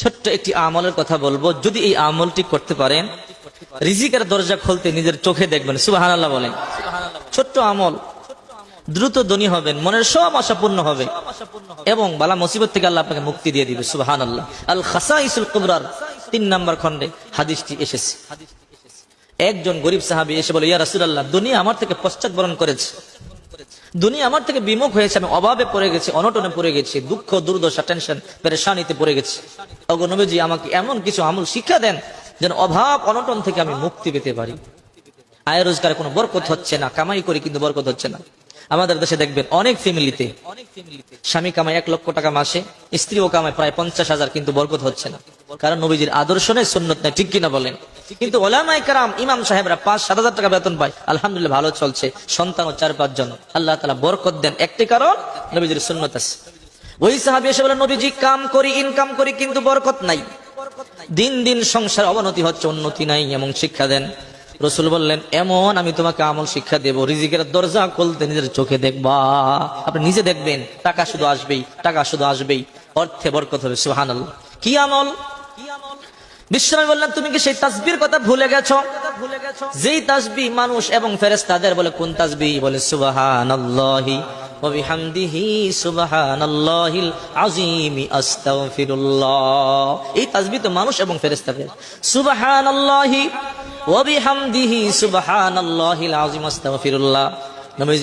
ছোট্ট একটি আমলের কথা বলব। যদি এই আমলটি করতে পারেন, রিজিকের দরজা খুলতে নিজের চোখে দেখবেন। সুবাহান আল্লাহ বলেন। ছোট্ট আমল দ্রুত ধনী হবেন, মনের সব আশা পূর্ণ হবে এবং বালা মুসিবত থেকে আল্লাহ আপনাকে মুক্তি দিয়ে দিবে। সুবাহান আল্লাহ আল খাসা ইসুল কুবরার তিন নম্বর খণ্ডে হাদিসটি এসেছে। একজন গরিব সাহাবি এসে বলে, ইয়া রাসুলাল্লাহ, দুনিয়া আমার থেকে পশ্চাৎ বরণ করেছে। দুনিয়া আমার থেকে বিমুখ হয়েছে, আমি অভাবে পড়ে গেছি, অনটনে পড়ে গেছি, দুঃখ, দুর্দশা টেনশন পেরেশানিতে পড়ে গেছি। অগো নবীজি, আমাকে এমন কিছু আমল শিক্ষা দেন যেন অভাব, অনটন থেকে আমি মুক্তি পেতে পারি। আয় রোজগারে কোনো বরকত হচ্ছে না, কামাই করি কিন্তু বরকত হচ্ছে না। আমাদের দেশে দেখবেন অনেক ফ্যামিলিতে স্বামী কামায় এক লক্ষ টাকা মাসে, স্ত্রীও কামায় প্রায় পঞ্চাশ হাজার কিন্তু বরকত হচ্ছে না। কারণ নবীজির আদর্শ নেই সুন্নত নেই ঠিক কিনা বলেন? কিন্তু ওলামাই কারাম, ইমাম সাহেবরা পাঁচ, সাত হাজার টাকা বেতন পায়। আলহামদুলিল্লাহ ভালো চলছে। সন্তান ও চার পাঁচ জন। আল্লাহ তালা বরকত দেন। একটি কারণ, নবীজির সুন্নত আছে। ওই সাহাবি এসে বলে, নবীজি, কাম করি ইনকাম করি, কিন্তু বরকত নাই। দিন দিন সংসার অবনতি হচ্ছে, উন্নতি নাই এমন শিক্ষা দেন। রসুল বললেন, এমন, আমি তোমাকে আমল শিক্ষা দেব। রিজিকের দরজা খুলতে নিজের চোখে দেখবা। আপনি নিজে দেখবেন, টাকা শুধু আসবেই, টাকা শুধু আসবেই। অর্থে বরকত হবে সুহান কি আমল? বিশ্বনবী বললেন, তুমি কি সেই তাসবির কথা ভুলে গেছো? যেই তাসবি মানুষ এবং ফেরেশতাদের বলে, কোন তাসবি? বলে, সুবহানাল্লাহি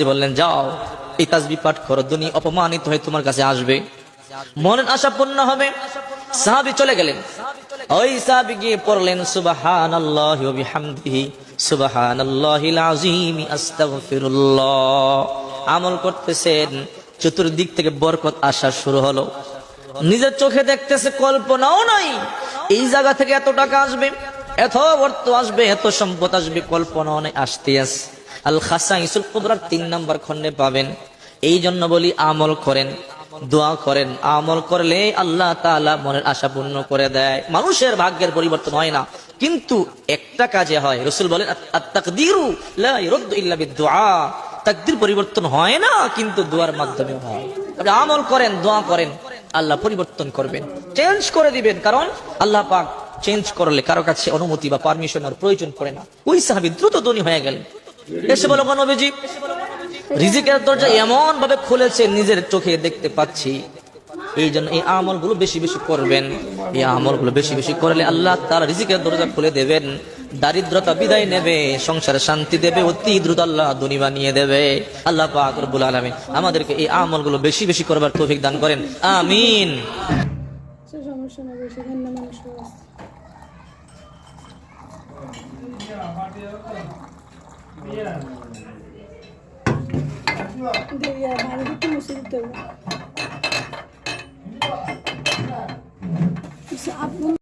বললেন, যাও, এই তাসবি পাঠ করো। দুনি অপমানিত হয়ে তোমার কাছে আসবে। মনের আশা পূর্ণ হবে। সাহাবি চলে গেলেন। ওই সাহাবি গিয়ে পড়লেন, সুবহানাল্লাহি ওয়া বিহামদিহি, সুবহানাল্লাহিল আযীম, আস্তাগফিরুল্লাহ। আমল করতেছেন, চতুর্দিক থেকে বরকত আসা শুরু হলো। নিজের চোখে দেখতেছে, কল্পনাও নাই, এই জায়গা থেকে এত টাকা আসবে, এত অর্থ আসবে, এত সম্পদ আসবে, কল্পনাও নাই আসতে আসে আল খাসা ইসুল কুবরার তিন নম্বর খন্ডে পাবেন, এই জন্য বলি আমল করেন। দোয়া করেন, আমল করলে আল্লাহ তাআলা মনের আশা পূর্ণ করে দেয়। মানুষের ভাগ্যের পরিবর্তন হয় না, কিন্তু একটা কাজে হয়। রসুল বলেন তাকদিরু পরিবর্তন হয় না, কিন্তু দোয়ার মাধ্যমে হয়। আমল করেন, দোয়া করেন, আল্লাহ পরিবর্তন করবেন। চেঞ্জ করে দিবেন, কারণ আল্লাহ পাক চেঞ্জ করলে কারও কাছে অনুমতি বা পারমিশনের প্রয়োজন পড়ে না। ওই সাহাবি দ্রুত ধনী হয়ে গেলেন। এসে বলো নবীজি রিজিকের দরজা এমন ভাবে খুলেছে নিজের চোখে দেখতে পাচ্ছি। এই জন্য এই আমলগুলো বেশি বেশি করবেন। এই আমলগুলো বেশি বেশি করলে আল্লাহ তার রিজিকের দরজা খুলে দেবেন দারিদ্রতা বিদায় নেবে সংসারে শান্তি দেবে অতি দ্রুত আল্লাহ দুনি বানিয়ে দেবে। আল্লাহ পাক রব্বুল আলামিন আমাদেরকে এই আমলগুলো বেশি বেশি করবার তৌফিক দান করেন। আমিন। সমস্যা না বেশি মানুষ দিয়ে ভালো দিতে মুসে দিতে হবে